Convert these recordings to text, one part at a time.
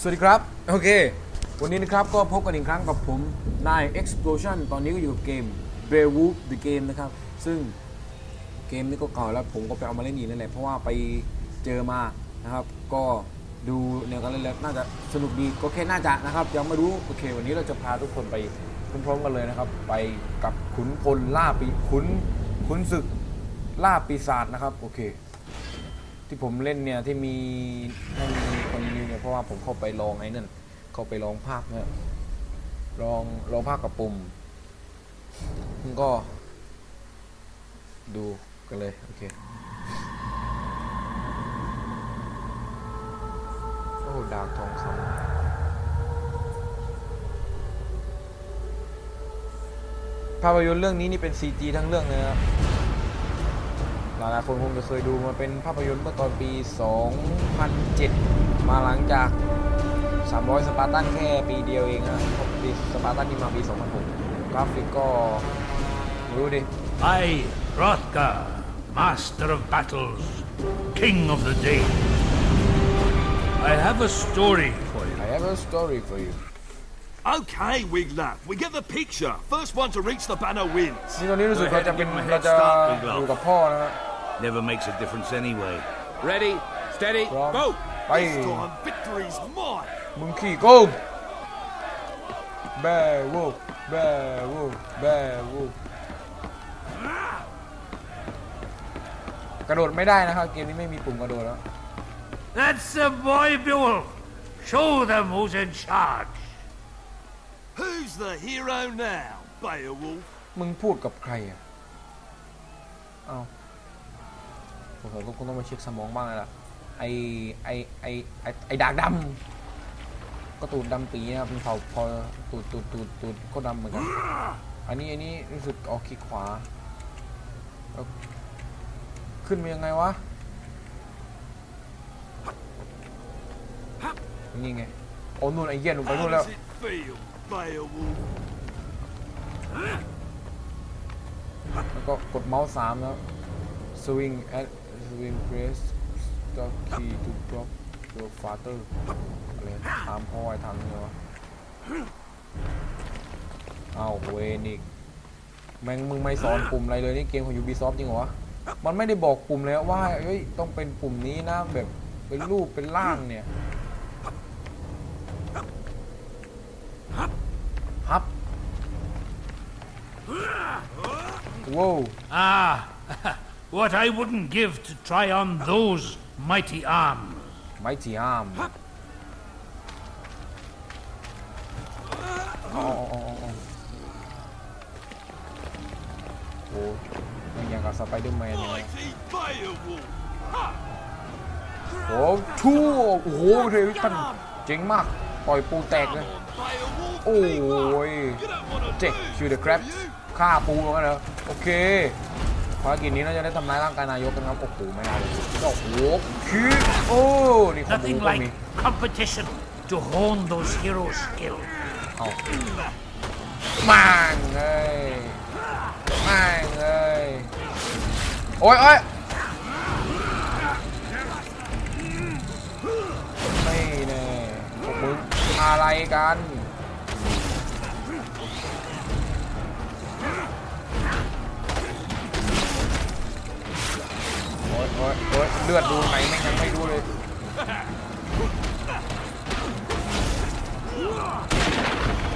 สวัสดีครับ โอเค วันนี้นะครับก็พบกันอีกครั้งกับผมนาย Explosion ตอนนี้ก็อยู่กับเกม Beowulf the Game นะครับ ซึ่งเกมนี้ก็เก่าแล้วผมก็ไปเอามาเล่นอีกนั่นแหละเพราะว่าไปเจอมานะครับ ก็ดูแนวการเล่นแล้วน่าจะสนุกดีก็แค่น่าจะนะครับ ยังไม่รู้โอเค วันนี้เราจะพาทุกคนไปพร้อมๆกันเลยนะครับ ไปกับขุนพลล่าปีขุนขุนศึกล่าปีศาจนะครับโอเค ที่ผมเล่นเนี่ยที่มีให้มีคนรีวิวเนี่ยเพราะว่าผมเข้าไปลองไอ้นั่นเข้าไปลองภาคเนี่ยลองลองภาคกับปุ่มก็ ดูกันเลยโอเคโอ้ดาวทองคำภาพยนตร์เรื่องนี้นี่เป็น CG ทั้งเรื่องเลยครับ หลายๆคนคงจะเคยดูมาเป็นภาพยนตร์เมื่อตอนปี 2007 มาหลังจาก 300 สปาร์ตันแค่ปีเดียวเองนะเพราะปีสปาร์ตันนี่มาปี 2006 กราฟิกก็ไม่รู้ดิ I, Hrothgar, master of battles, king of the day. I have a story for you. I have a story for you Okay, Wiglaf, we get the picture. First one to reach the banner wins. นี่ตอนนี้รู้สึกเราจะเป็น Give him a เรา head จะ start, Big อยู่ Love. กับพ่อนะฮะ Never makes a difference anyway. Ready, steady, พร้อม go! ไป This time, victory's mine. มึงขี่โกงแบวูแบวูแบวูกระโดดไม่ได้นะครับ เกมนี้ไม่มีปุ่มกระโดดแล้ว That's the boy, Beowulf. Show them who's in charge. Who's the hero now, Beowulf? มึงพูดกับใครอ่ะ เอา ผมต้องคงต้องมาเช็คสมองบ้างแล้วล่ะไอไอไอไอไอดากดำก็ตูดดำปีนะครับเป็นเผาพอตูดตูดตูดตูดก็ดำเหมือนกัน อันนี้อันนี้รู้สึกออกคลิกขวา ขึ้นมายังไงวะ นี่ไง โอ้นู่นไอเหี้ย็นลงไปนู่นแล้วแล้วก็กดเมาส์สามแล้ว swing at swing press stop key to drop your father อะไรตามพ่อไอ้ทางเนี้วะเอาเวนอีกแม่งมึงไม่สอนปุ่มอะไรเลยนี่เกมของ Ubisoft จริงเหรอวะ มันไม่ได้บอกปุ่มเลยว่าเฮ้ยต้องเป็นปุ่มนี้นะแบบเป็นรูปเป็นร่างเนี่ยฮับว้าว Ah, what I wouldn't give to try on those mighty arms. ไม่จีอาร์มอ๋ออ๋ออ๋ออ๋อโอ้มันอย่างกับสไปเดอร์แมนเลย Mighty Beowulf. โอ้ชูโอ้โหเรวิตันเจ๋งมาก ปล่อยปูแตกเลย Beowulf. โอ้ big one. ย You don't want to เจ็ก lose, คิวเดอะครับ do you? ฆ่าปูแล้วกันเหรอโอเคภารกิจนี้เราจะได้ทำร้ายร่างกายนายกกันครับโอ้โหไม่น่าเลยโอ้โหคือโอ้นี่ของบู Nothing ก็มี like competition to hone those heroes' skills. เอามังเอ้ยมังเอ้ยโอ้ยโอ้ยไม่แน่พวกมึงอะไรกัน โอ้ยโอ้ยโอ้ยเลือดดูไหนไม่ยังไม่ดูเลย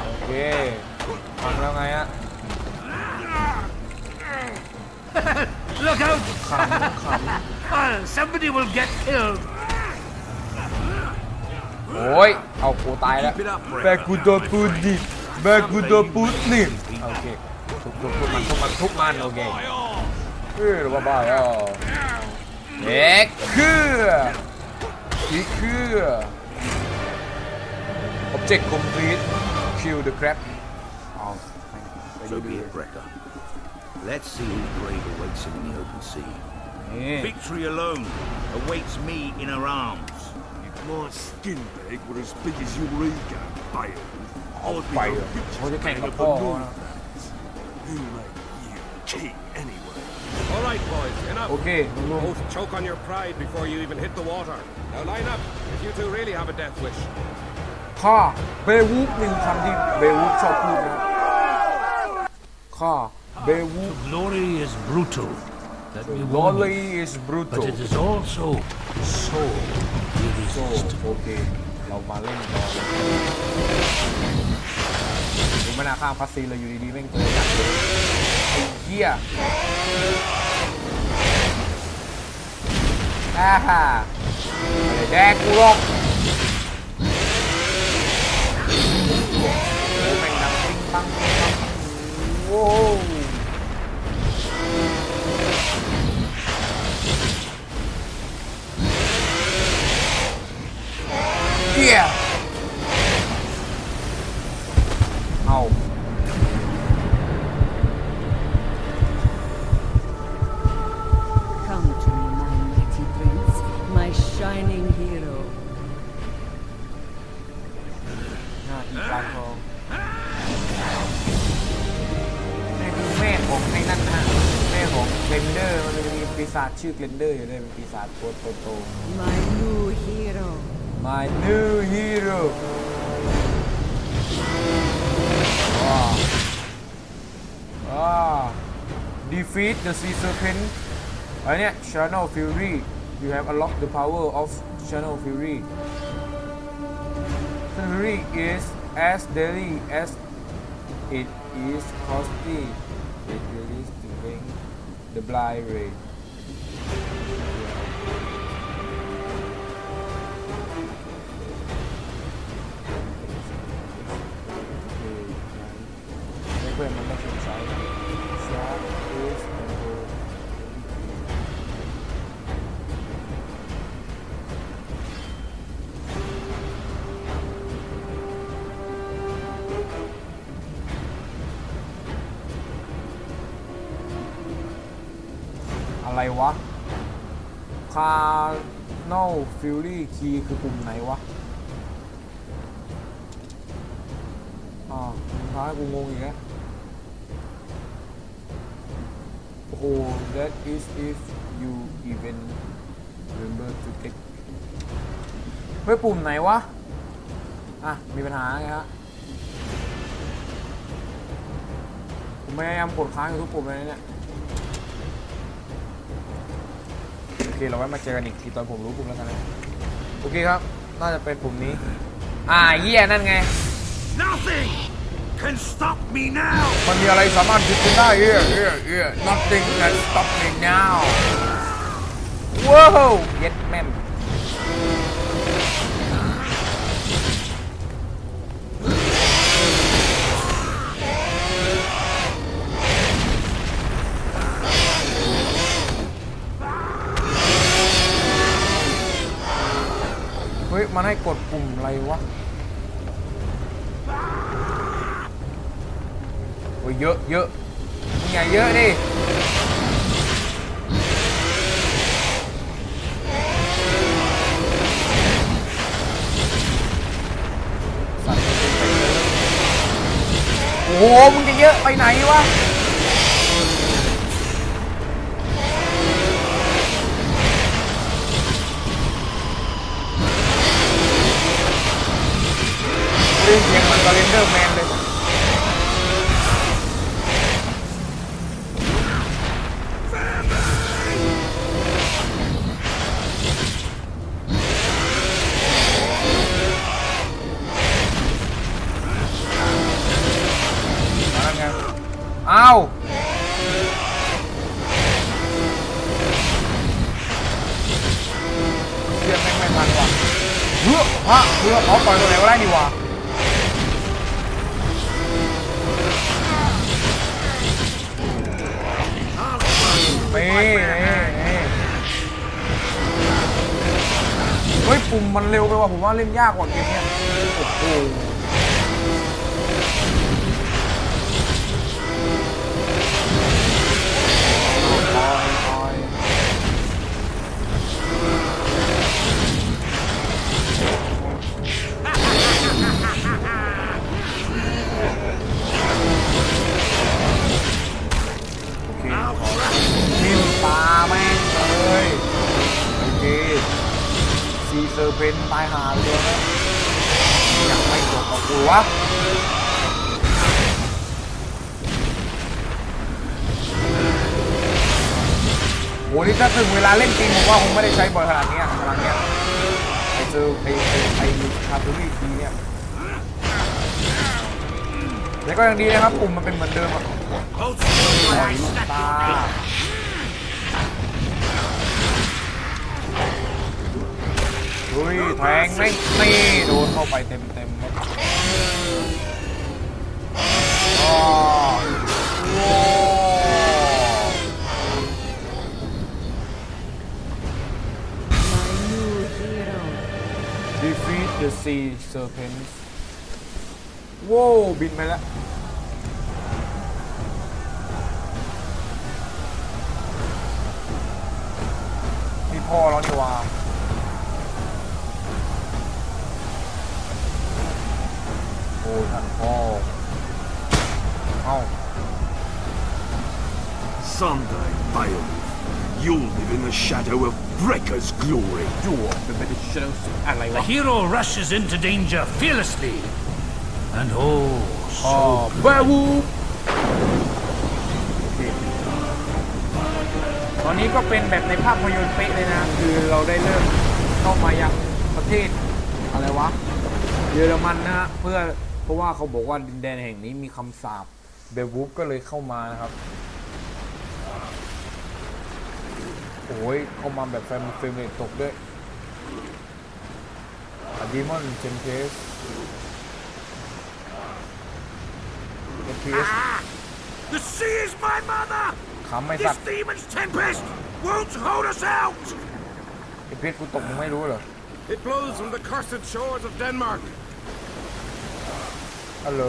โอเคฟังแล้วไงอะ Look out! ขำข Ah, somebody will get killed. ำโอ้ย เอากูตายแล้วแบกกูโดนปูดดิแบกกูโดนปูดนี่โอเคทุบทุบทุบมันทุบมันทุบมันโอเค My arm. คือหรือว่าบ้าอะเอ็กคืออีกคือ object complete kill the crab เอาไปดู So ดิ be it, Brecker. Let's see whose grave awaits him in the open sea. นี่ Victory alone awaits me in her arms. If my skin bag were as big as your ego, Beowulf, เอา I'd ไป be เหร the อ richest เขาจะแข่ง man กับ of พ่อ the เขานะ Northlands. Who made you king anyway? All right, boys, enough. โอเคลุง Both choke on your pride before you even hit the water. Now line up, if you two really have a death wish. ข้าเบวูฟหนึ่งคำที่เบวูฟชอบพูดนะข้าเบวูฟ Glory is brutal. Let me ลอ warn ลี you. อิสบรูโต But it is also so โซ irresistible. โอเค เรามาเล่นบอลผมไม่น่าข้ามพัสซีเลยอยู่ดีๆแม่งเจอ จักเลยไอ้เหี้ยอ่ เกลนเดอร์อยู่ด้วยเป็นปีศาจตัวโต My new hero. ๆ My new hero ว้าวว้าว defeat the sea serpent อันเนี้ย channel fury you have unlocked the power of channel fury fury is as deadly as it is costly it releases the wing the blind ray Carnal Fury Key คือปุ่มไหนวะอ่าวท้ายกูงงอีกแล้วโอ้โห that is if you even remember to take เฮ้ยปุ่มไหนวะ อะ มีปัญหาไงฮะผมพยายามกดค้างอยู่ทุกปุ่มเลยเนี่ย โอเคเราไว้มาเจอกันอีกทีตอนผมรู้ปุ่มแล้วกันนะโอเคครับ น่าจะเป็นปุ่มนี้ อ่าเยี่ยนั่นไง Nothing can stop me now! มันมีอะไรสามารถหยุดฉันได้เอ้ยเอ้ยเอ้ย nothing can stop me now ว้าวเย็ดแม่ม ฮ้ยมันให้กดปุ่มอะไรวะโอ้ยเยอะเยอะมึงอย่าเยอะดิโอ้โหมึงจะเยอะไปไหนวะ เรื่องเสียงเหมือนกาเลนเดอร์แมนเลยมาแล้วไงอ้าวเชื่อแม่งไม่ทันว่ะเฮ้อฮะเฮ้อเอาต่อยตัวไหนก็ได้นี่ว่ะ นี่นี่นี่เฮ้ยปุ่มมันเร็วไปว่ะผมว่าเล่นยากกว่าเกมเนี้ยโอ้โห อเคซีเซอร์เพนตายหาเลยนะยังไม่จบกับกูวะโหนี่ถ้าถึงเวลาเล่นจริงผมว่าคงไม่ได้ใช้บ่อยขนาดนี้ยพลังเนี้ไอเจอไอไอไอคาร์ตูรี่ทีเนี่ยแต่ก็ยังดีนะครับปุ่มมันเป็นเหมือนเดิมอะปล่อยตา เฮ้ยแทงไม่นี่โดนเข้าไปเต็มเต็มๆครับอ้าวโว้ My new hero. defeat the sea serpents โว้วบินไปแล้วนี่พ่อแล้วนี่วาโอ้ท่า นพ่อเอ้า Someday, Beowulf, you'll live in the shadow of Brekka's glory. จั่วเป็นไปได้เชลส์อะไร The วะ hero rushes into danger fearlessly. And oh, อ๋อ so แวร์วูฟตอนนี้ก็เป็นแบบในภาพยนตร์เป๊ะเลยนะ คือเราได้เริ่มเข้ามายังประเทศอะไรวะเยอรมันนะฮะเพื่อ เพราะว่าเขาบอกว่าดินแดนแห่งนี้มีคำสาปเบลวูฟก็เลยเข้ามานะครับ โอ้ยเข้ามาแบบแฟมเฟรมเรทตกด้วยดีมอนเจมเพสเอพีเอส The sea is my mother! ขำไม่สัต This ว์ demon's tempest won't hold us out! ไอเพชรกูตกมึงไม่รู้เหรอ It blows from the cursed shores of Denmark. ฮัลโ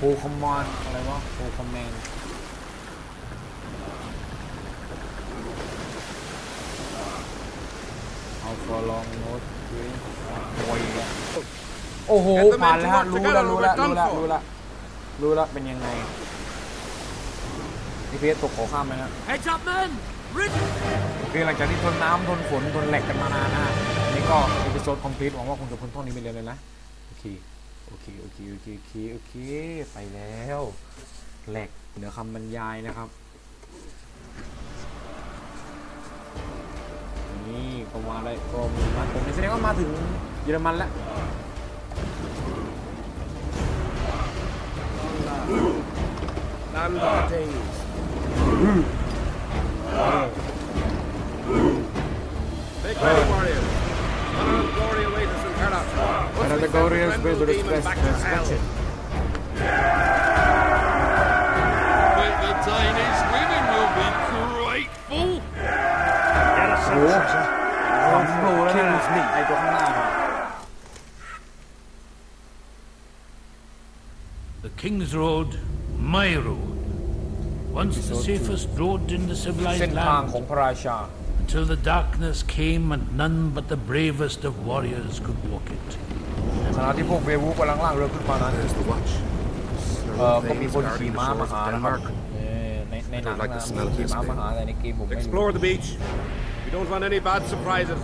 หลอะไรอีกันเนี่ยโฟคอมมานอะไรวะโฟคอมแมนเอาฟอลองโน้ตด้วยโอยอะโอ้โห Get the men ผ่านแล้วฮะ to work รู้แล้ว together รู้แล้ว or we're รู้ done แล้ว for รู้แล้วรู้แล้วเป็นยังไงนี่เพชรตกขอข้ามไหมนะ Heads up, men! Ready! คือหลังจากที่ทนน้ำทนฝนทนแหลกกันมานานนะฮะอันนี่ก็อีพิโซดคอมพลีทหวังว่าคงจะพ้นท่อนนี้ไปเร็วเลยนะ โอเค โอเคโอเคโอเคโอเคโอเคไปแล้วแหลกเหนือคำบรรยายนะครับ นี่ก็มาได้ก็มีมาผมแสดงว่ามาถึงเยอรมันแล้ว Land of the Danes. Make ready, warriors. Honor and glory await back to hell. respect. But the Danish women will be grateful! โอ้โหสองโลแล้วนะไอตัวข้างหน้าครับ The King's Road, my road. Once the safest road in the เส้ civilized นทาง land, ของพระราชา until the darkness came and none but the bravest of warriors could walk it. ขณะที่พวกเบวูฟกำลังล่างเรือขึ้นมานั้น There's the watch. เออก็มีคนขี่ม้ามาหานะครับเออในในหนัง like the นะ smell มี of ขี่ this ม้ามาหาแต่ในเกมผมไม่รู้ Explore the beach. We don't want any bad surprises.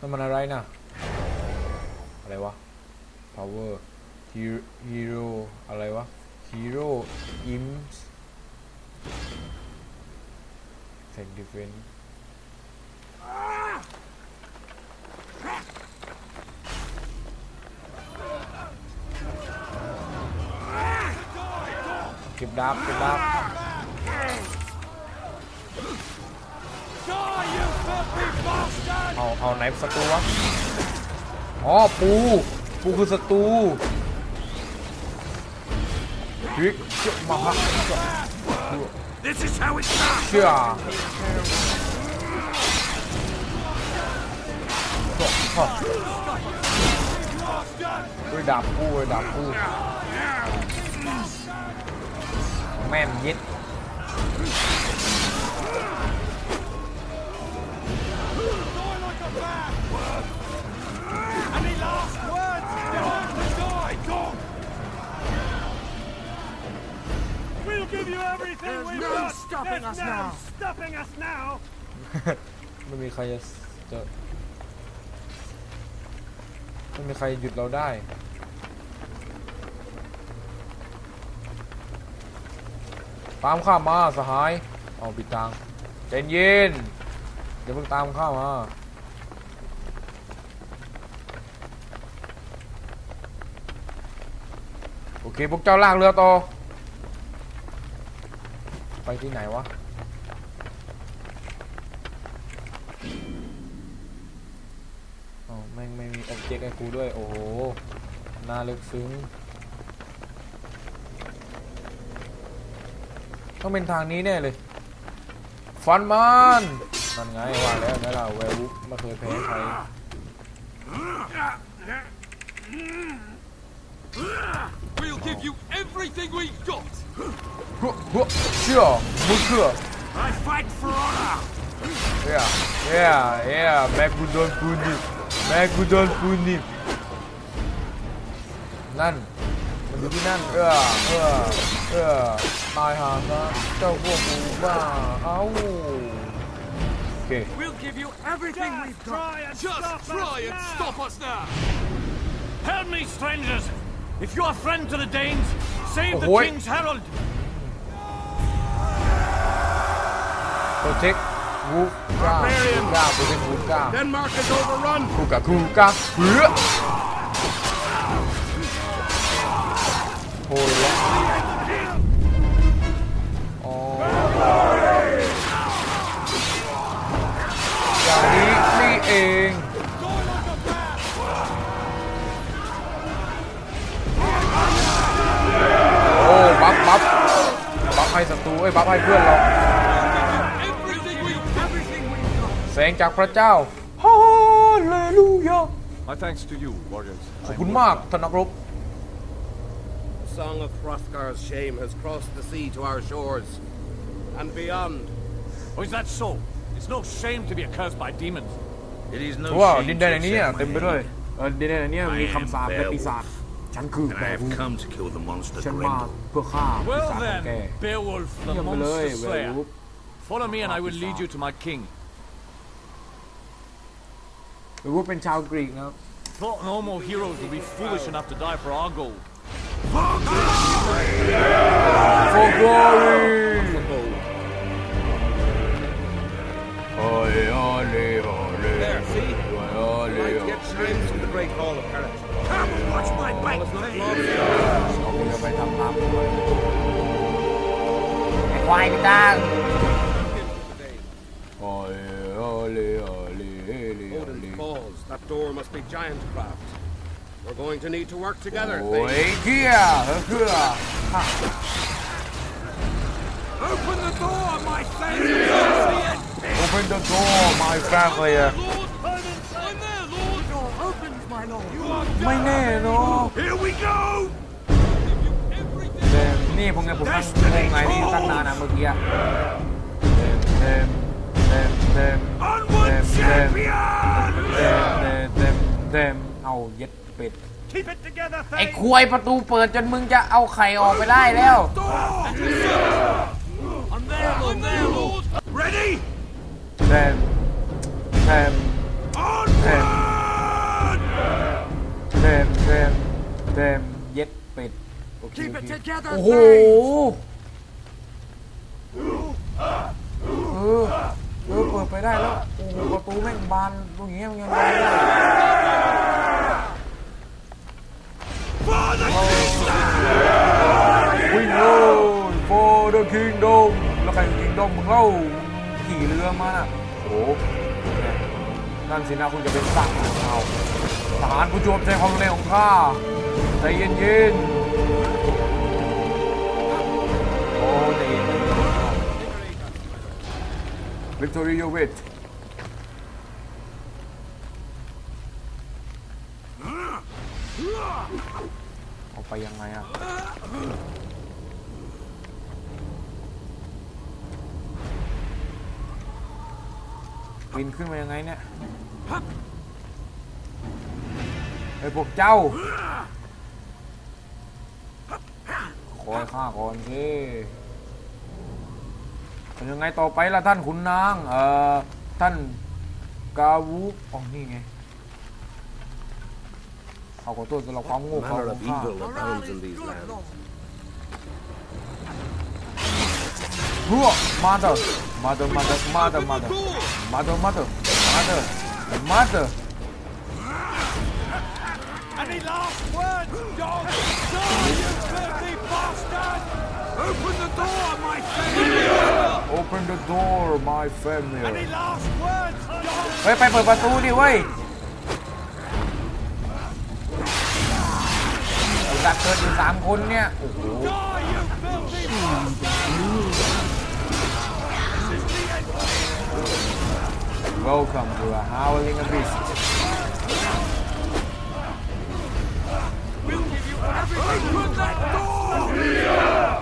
นั่นมันอะไรนะอะไรวะ power hero hero อะไรวะ hero imps tech defense เก็บดาบเก็บดาบเอาเอาไหนศัตรูวะอ๋อปูปูคือศัตรูฮิกเชื่อมาฮะ This is how it starts! เชื่อ ตกฮะด้วยดาบคู่ด้วยดาบคู่แม่นยิด We'll give you everything There's we've no got. stopping There's us no now. stopping us now. ไม่มีใครจะจะ ไม่มีใครหยุดเราได้ตามข้ามาสหาย เอาปิดทางใจเย็น เดี๋ยวเพิ่งตามข้ามา โอเคพวกเจ้าลากเรือต่อ ไปที่ไหนวะ อ็อบเจกต์ให้กูด้วย โอ้โห น่าลึกซึ้ง ต้องเป็นทางนี้แน่เลย ฟันมันนั่นไงว่าแล้วไงล่ะแวร์วุฟไม่เคยแพ้ใคร We'll give you everything we've got. หัวหัวเชื่อมือเชื่อ I fight for honor. เฮ้ยเฮ้ย เฮ้ยแม่กูโดนปูนิบแม่กูโดนปูนิบนั่นมันอยู่ที่นั่นเออเออเออตายหาซะเจ้าพวกกูบ้าเอ้าโอเค We'll give you everything Just we've try got. and Just stop try us and now. stop us now. Help me, strangers. If you're a friend to the Danes, save the Ahoy. King's Herald. โปรเท คูก้าวูก้าโปรเทควูฟก้า Denmark is overrun. คูกาคูกาเฮ้ยโอ้ยแล้วอ๋ออย่างนี้นี่เองโอ้บัฟบัฟบัฟให้ศัตรูเอ้ยบัฟให้เพื่อนเรา แสงจากพระเจ้าฮาเลลูยา My thanks to you, warriors. ขอบคุณมากท่านนักรบ The song of Hrothgar's shame has crossed the sea to our shores and beyond. Oh, is that so? It's no shame to be accursed by demons. It is no เพราะว่า shame ดิน to แดนอันนี้ accept เต็มไป my ด้วย aid, เออดินแดนอันนี้มีคำสาปและปีศาจฉันคือ and แบ I บ have come to kill the monster ฉันมา Grendel. เพื่อฆ่าปี Well ศาจของแก then, Beowulf, the เยี่ยมไปเลย monster แวร์ slayer. วูฟ Follow me and I will lead you to my king. แวร์วูฟเป็นชาวกรีกนะครับ Thought no more heroes would be foolish enough to die for our gold. For glory โอ้ยโอ้ยโอ้ย There, see? โอ้ย Light yet shines from the great hall of Carriage. Come watch my All back, is not giant craft. We're going to need to work together. โอ้ย Thane. เกี้ยเพื่อ Open the door, my friend. Open the door my family Lord, I'm there, Lord. Door opens, my lord. You are ไม่แน่เนาะ Here we go. Everything. เดมนี่ผมไงผมตั้งงงไงนี่ตั้งนานนะเมื่อกี้อะเดมเดมเดม Onward, Damn, damn. champion. เดมเดมเดม เดมเอาเย็ดเป็ด Keep it together, ไอ้ Thane. ควยประตูเปิดจนมึงจะเอาไข่ออกไปได้แล้ว I'm there, Lord. I'm there, Lord. Ready? เดมเดม Onward. เดมเดมเดมเย็ดเป็ด โอเค Keep โอ it เค together, โอ้โห Thane. เออ เออเปิดไปได้แล้วโอ้โหประตูแม่งบานตรงนี้มันยังไงได้ For the kingdom. วิ่งเลย for the kingdom แล้วใคร kingdom มึงเล่าขี่เรือมาน่ะโอ้โหเนี่ยนั่นสินะคุณจะเป็นสั่งของเราทหารผู้จวบใจความเร็วของข้าใจเย็นๆ Victory, you wait. Apa yang lain? Win ขึ้นมายังไงเนี่ยไอ้พวกเจ้าคอยฆ่าก่อนสิ ยังไงต่อไปล่ะท่านขุนนาง เอ่อ ท่านกาวูอ๋อนี่ไงเขาขอโทษสำหรับความโง่เขา Manner ของ of ข้า evil abounds in these lands. เพื่อมาเถอะมาเถอะมาเถอะมาเถอะมาเถอะมาเถอะมาเถอะมาเถอะมาเถอะ Any last words, dog? Die, you filthy bastard! Open the door, my friend! Open the door my Any family last words, dog? เฮ้ย ไปเปิดประตูดิเว้ยดักเกิดอยู่สามคนเนี่ย โอ้โห Die, you filthy bastard! Welcome to a howling abyss Open that door!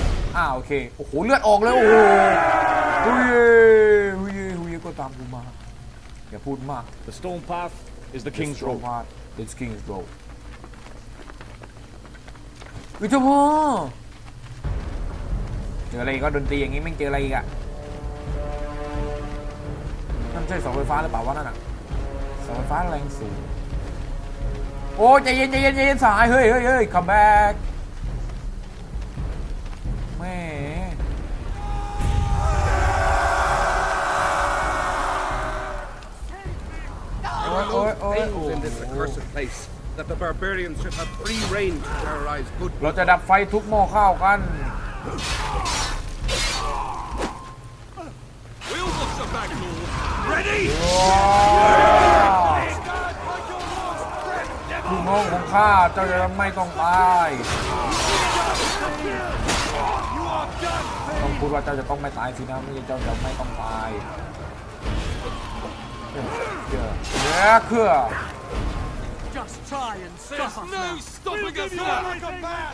อ่าโอเค โอ้โห เลือดออกเลยโอ้โหฮุยเย่ฮุยเย่ฮุยเย่ก็ตามกูมา อย่าพูดมาก The stone path is the king's road. พาด It's King's Road อุ้ยเจ้าพ่อเจออะไรอีกก็ดนตรีอย่างงี้แม่งเจออะไรอีกอะนั่นใช่เสาไฟฟ้าหรือเปล่าวะนั่นอะเสาไฟฟ้าแรงสูง โอ้ใจเย็นใจเย็นใจเย็นสาย เฮ้ยเฮ้ยเฮ้ย come back แหม่โอ้ยโอ้ยโอ้ย Fails in this accursed place that the barbarians should have free reign to terrorize good เราจะดับไฟทุกหม้อข้าวกัน We'll watch the back door. Ready? ลูกน้องของข้าเจ้าจะไม่ต้องตาย ต้องพูดว่าเจ้าจะต้องไม่ตายสินะไม่ใช่เจ้าจะไม่ต้องตายเอ้ยเชื่อเชื่อเครือ Just try and stop us No now. stopping us now! Like a bat.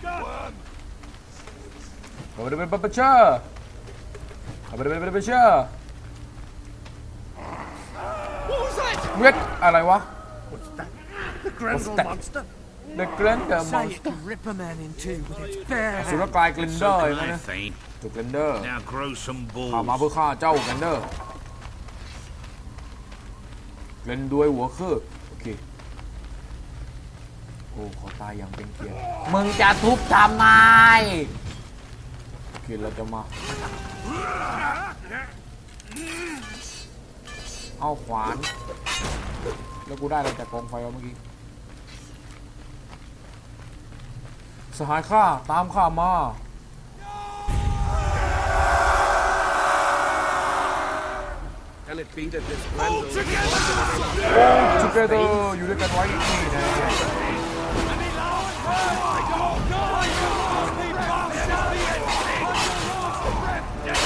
เอาไปเป็นบัปเชอร์เอาไปเป็นบัปเชอร์ What was that? เวทอะไรวะ The Grendel that? monster. The Glender Say it Monster can rip a man in two with its bare สุร hands. กายกลินเดอ So ร์ can ใช่ไหม I นะ faint. ถูกกลินเดอร์ Now grow some ข้ามา balls. เพื่อฆ่าเจ้ากันเดอร์เล่นด้วยหัวคือโอเคโอ้เขาตายอย่างเป็นเกียรติมึงจะทุบทำไมโอเคเราจะมาเอาขวานแล้วกูได้อะไรจากกองไฟวะเมื่อกี้ สหายข้าตามข้ามา Can it be that this Grendel together อยู่ด้วยกันไว้นี่นะ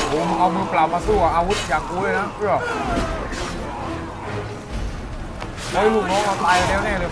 โอ้มึงเอามือเปล่ามาสู้กับอาวุธอย่างกูเลยนะเพื่อเฮ้ยลูกน้องเราตายแล้วแน่เลย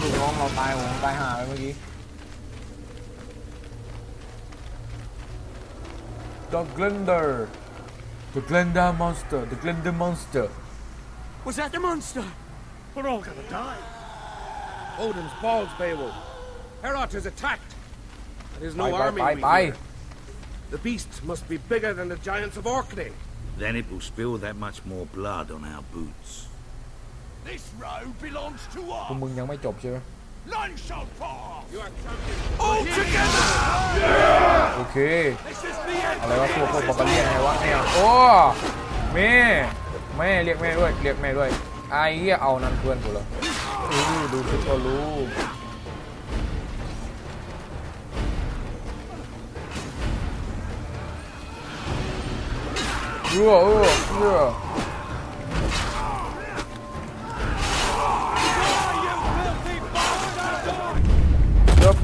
ลูกน้องเราตายโหงตายห่าไปเมื่อกี้ The Glender The Glender Monster The Glender Monster Was that the monster? We're all gonna die. Odin's balls, Beowulf. Heorot is attacked. There is ไป no ไป army ไป we ไป hear. The beast must be bigger than the giants of Orkney. Then it will spill that much more blood on our boots. พวก us. มึงยังไม่จบใช่ไหม None shall pass. You are champions. All together. โอเค This is the end. อะไรวะพวกพวกบาบาเลียนไงวะเนี่ยโอ้แม่แม่เรียกแม่ด้วยเรียกแม่ด้วยไอ้เหี้ยเอานั่นเพื่อนกูเลยอู้ดูคลิปก็รู้ยั่วเออยั่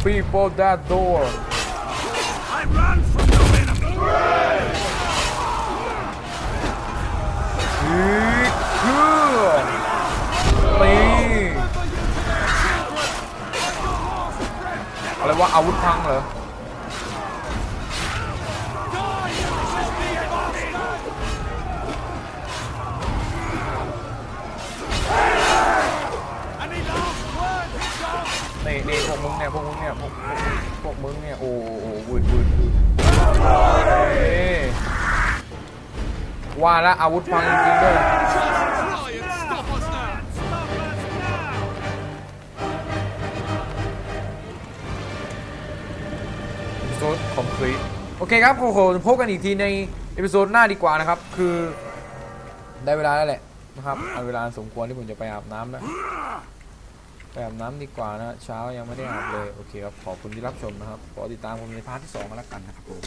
people that door I run from the enemy! อีกคือตีอะไรวะอาวุธพังเหรอ เนี่ยพวกมึงเนี่ยพวกพวกมึงเนี่ยโอ้โหวืดวืดวืดว่าล้วอาวุธพังจริงด้วยโซดคอมพลีทโอเคครับโอ้โหพบกันอีกทีในเอพิโซดหน้าดีกว่านะครับ คือได้เวลาแล้วแหละนะครับเอาเวลาสมควรที่ผมจะไปอาบน้ำแล้ว ไปอาบน้ำดีกว่านะ เช้ายังไม่ได้อาบเลย โอเคครับ ขอบคุณที่รับชมนะครับ ขอติดตามผมในพาร์ทที่สองกันแล้วกันนะครับผม